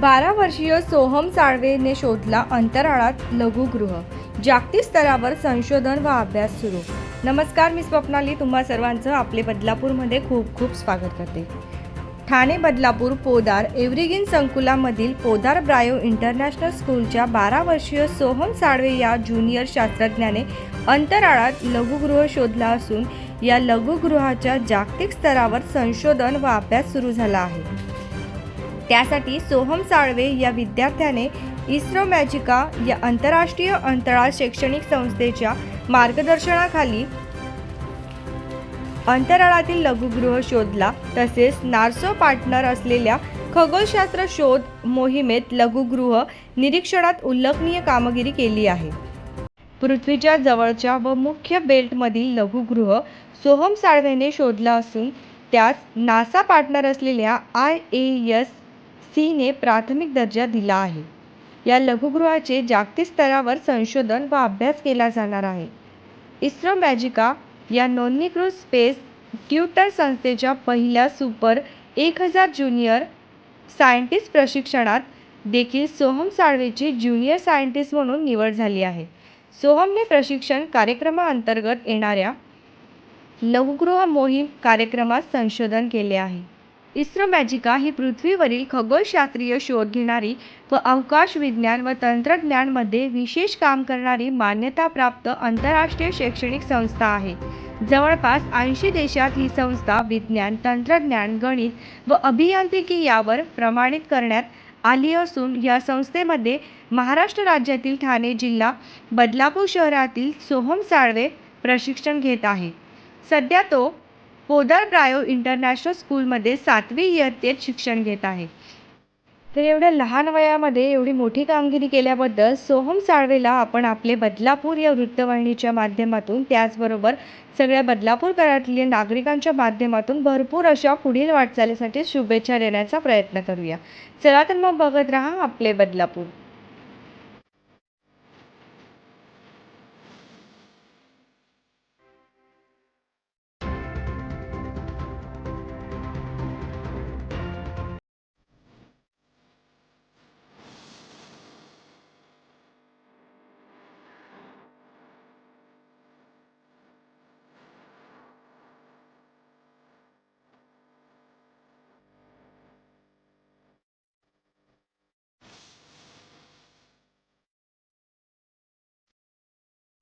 बारा वर्षीय सोहम साळवेने शोधला अंतराळात लघुगृह. जागतिक स्तरावर संशोधन व अभ्यास सुरू. नमस्कार मी स्वप्नाली. तुम्हा सर्वांचं आपले बदलापूरमध्ये खूप खूप स्वागत करते. ठाणे बदलापूर पोदार एव्हरीगिन संकुलामधील पोदार ब्रायो इंटरनॅशनल स्कूलच्या बारा वर्षीय सोहम साळवे या ज्युनियर शास्त्रज्ञाने अंतराळात लघुगृह शोधला असून या लघुगृहाच्या जागतिक स्तरावर संशोधन व अभ्यास सुरू झाला आहे. त्यासाठी सोहम साळवे या विद्यार्थ्याने इस्रो मॅजिका या आंतरराष्ट्रीय अंतराळ शैक्षणिक संस्थेच्या मार्गदर्शनाखाली अंतराळातील लघुगृह शोधला. तसेच नार्सो पार्टनर असलेल्या खगोलशास्त्र शोध मोहिमेत लघुगृह निरीक्षणात उल्लेखनीय कामगिरी केली आहे. पृथ्वीच्या जवळच्या व मुख्य बेल्टमधील लघुगृह सोहम साळवेने शोधला असून त्यास नासा पार्टनर असलेल्या आय ए एस सीने प्राथमिक दर्जा दिला आहे. या लघुगृहाचे जागतिक स्तरावर संशोधन व अभ्यास केला जाणार आहे. इस्रो मॅजिका या नोंदणीकृत स्पेस ट्युटर संस्थेच्या पहिल्या सुपर एक हजार ज्युनियर सायंटिस्ट प्रशिक्षणात देखील सोहम साळवेची ज्युनियर सायंटिस्ट म्हणून निवड झाली आहे. सोहमने प्रशिक्षण कार्यक्रमाअंतर्गत येणाऱ्या लघुगृह मोहीम कार्यक्रमात संशोधन केले आहे. इस्रो मॅजिका ही पृथ्वीवरील खगोलशास्त्रीय शोध घेणारी व अवकाश विज्ञान व तंत्रज्ञानमध्ये विशेष काम करणारी मान्यताप्राप्त आंतरराष्ट्रीय शैक्षणिक संस्था आहे. जवळपास ऐंशी देशात ही संस्था विज्ञान तंत्रज्ञान गणित व अभियांत्रिकी यावर प्रमाणित करण्यात आली असून या संस्थेमध्ये महाराष्ट्र राज्यातील ठाणे जिल्हा बदलापूर शहरातील सोहम साळवे प्रशिक्षण घेत आहे. सध्या तो पोदार ब्रायो इंटरनॅशनल स्कूलमध्ये सातवी इयत्तेत शिक्षण घेत आहे. तर एवढ्या लहान वयामध्ये एवढी मोठी कामगिरी केल्याबद्दल सोहम साळवेला आपण आपले बदलापूर या वृत्तवाहिनीच्या माध्यमातून त्याचबरोबर सगळ्या बदलापूरकरातल्या नागरिकांच्या माध्यमातून भरपूर अशा पुढील वाटचालीसाठी शुभेच्छा देण्याचा प्रयत्न करूया. चला तर मग बघत राहा आपले बदलापूर.